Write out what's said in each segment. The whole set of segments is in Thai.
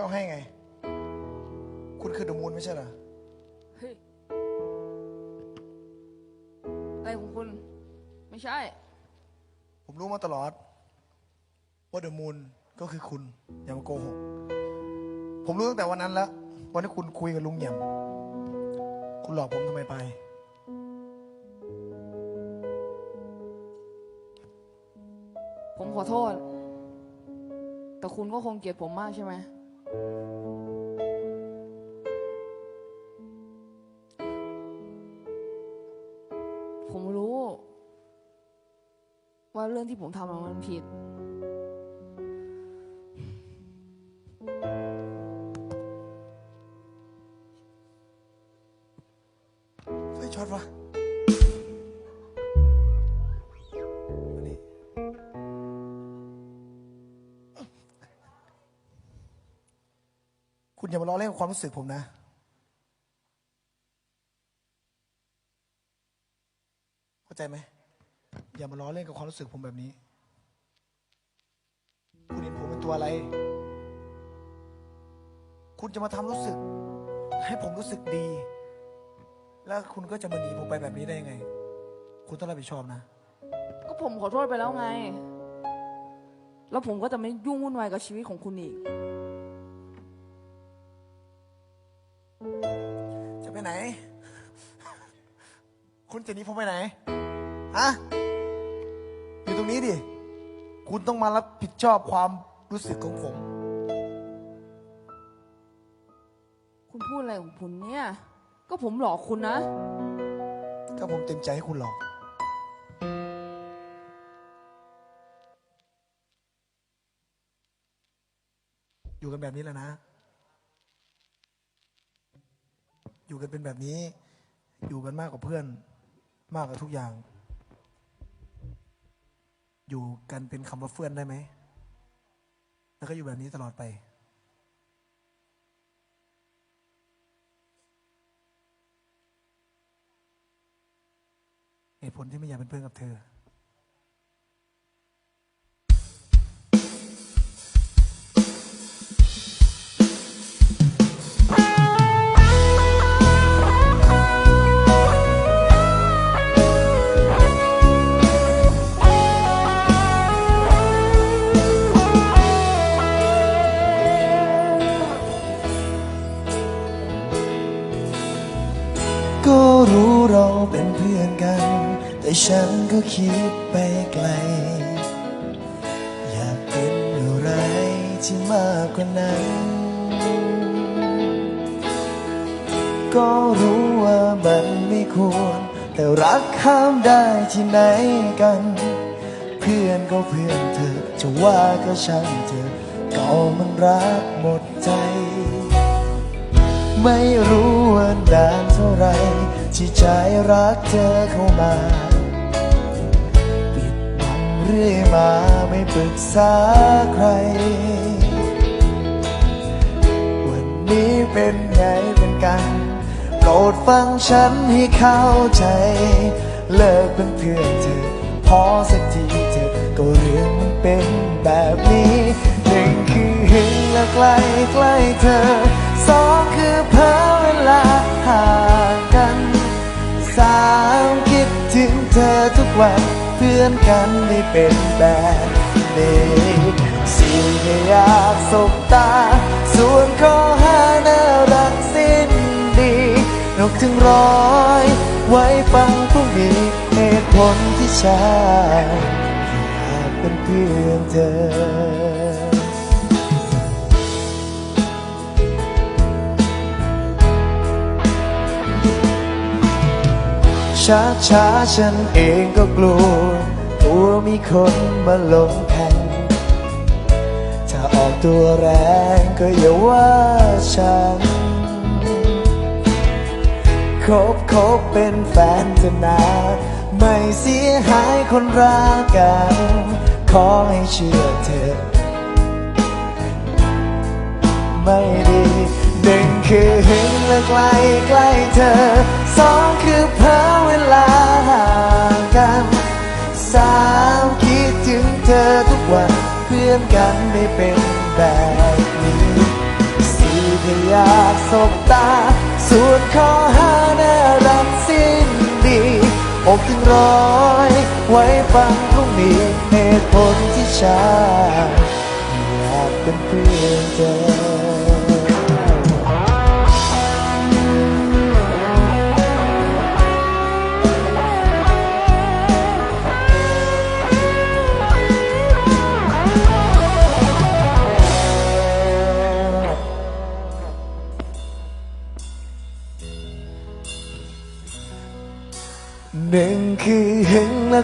ต้องให้ไง คุณคือเดอะมูนไม่ใช่เหรอ เฮ้ยอะไรของคุณ ไม่ใช่ ผมรู้มาตลอด ว่าเดอะมูนก็คือคุณ อย่ามาโกหก ผมรู้ตั้งแต่วันนั้นแล้ว วันที่คุณคุยกับลุงเหยี่ยม คุณหลอกผมทำไมไป ผมขอโทษ แต่คุณก็คงเกลียดผมมากใช่ไหม ผมรู้ ว่าเรื่องที่ผมทำมันผิด ไฟช็อตวะ มาล้อเล่นกับความรู้สึกผมนะ เข้าใจไหมอย่ามาล้อเล่นกับความรู้สึกผมแบบนี้คุณเห็นผมเป็นตัวอะไร คุณจะมาทำรู้สึก ให้ผมรู้สึกดี แล้วคุณก็จะมาหนีผมไปแบบนี้ได้ยังไง คุณต้องรับผิดชอบนะ ก็ผมขอโทษไปแล้วไง แล้วผมก็จะไม่ยุ่งวุ่นวายกับชีวิตของคุณอีก ไปไหน คุณจะหนีผมไปไหน ฮะ อยู่ตรงนี้ดิ คุณต้องมารับผิดชอบความรู้สึกของผม คุณพูดอะไรของคุณเนี่ย ก็ผมหลอกคุณนะ ก็ผมเต็มใจให้คุณหรอก อยู่กันแบบนี้แหล้วนะ อยู่กันเป็นแบบนี้ อยู่กันมากกว่าเพื่อน มากกว่าทุกอย่าง อยู่กันเป็นคำว่าเพื่อนได้ไหม แล้วก็อยู่แบบนี้ตลอดไป เหตุผลที่ไม่อยากเป็นเพื่อนกับเธอ กัน แต่ฉันก็คิดไปไกล อยากเป็นอะไรที่มากกว่านั้น ก็รู้ว่ามันไม่ควร แต่รักข้ามได้ที่ไหนกัน เพื่อนก็เพื่อนเธอ จะว่าก็ช่างเธอก็มันรักหมดใจ ไม่รู้ว่านานเท่าไร ที่ใจรักเธอเข้ามา ปิดบังเรื่อยมาไม่ปรึกษาใคร วันนี้เป็นไงเป็นกันโปรดฟังฉันให้เข้าใจ เลิกเป็นเพื่อนเธอ พอสักทีเธอก็เรื่องมันเป็นแบบนี้หนึ่งคือเห็นแล้วใกล้ใกล้เธอ วันเพื่อนกันไม่เป็นแบบนี้สี่ไม่อยากสบตา ส่วนข้อห้าน่ารักสิ้นดีนกถึงร้อย ไว้ฟังผู้มีเหตุผลที่ใช่อยากเป็นเพื่อนเธอ ช้าช้าฉันเองก็กลัวกลัวมีคนมาลงแข่งถ้าออกตัวแรงก็อย่าว่าฉัน คบคบเป็นแฟนเธอนาไม่เสียหายคนรักกัน ขอให้เชื่อเธอ ไม่ดี คือหึงและใกลใกล้เธอสองคือเพ้อเวลาห่างกันสามคิดถึงเธอทุกวันเพื่อนกันไม่เป็นแบบนี้สแค่อยากสบตาส่วนข้อห้าน่ารักสิ้นดีอกถึงร้อยไว้ฟังพรุ่งนี้เหตุผลที่ฉันอยากเป็นเพื่อนเธอ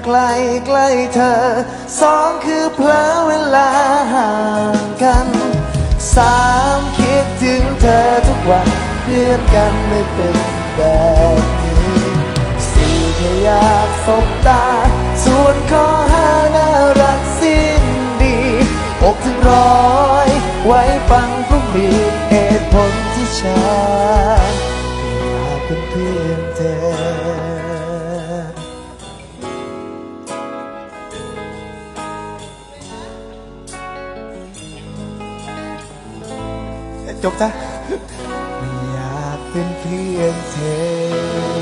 ใกล้ใกล้เธอสองคือเพลอเวลาห่างกันสามคิดถึงเธอทุกวันเพื่อนกันไม่เป็นแบบนี้สี่แค่อยากสบตา ส่วนข้อห้าน่ารักสิ้นดีอกถึงร้อยไว้ฟังพรุ่งนี้เหตุผลที่ฉันอยากเป็นเพื่อนเธอ จบจ้ะไม่อยากเป็นเพื่อนเธอ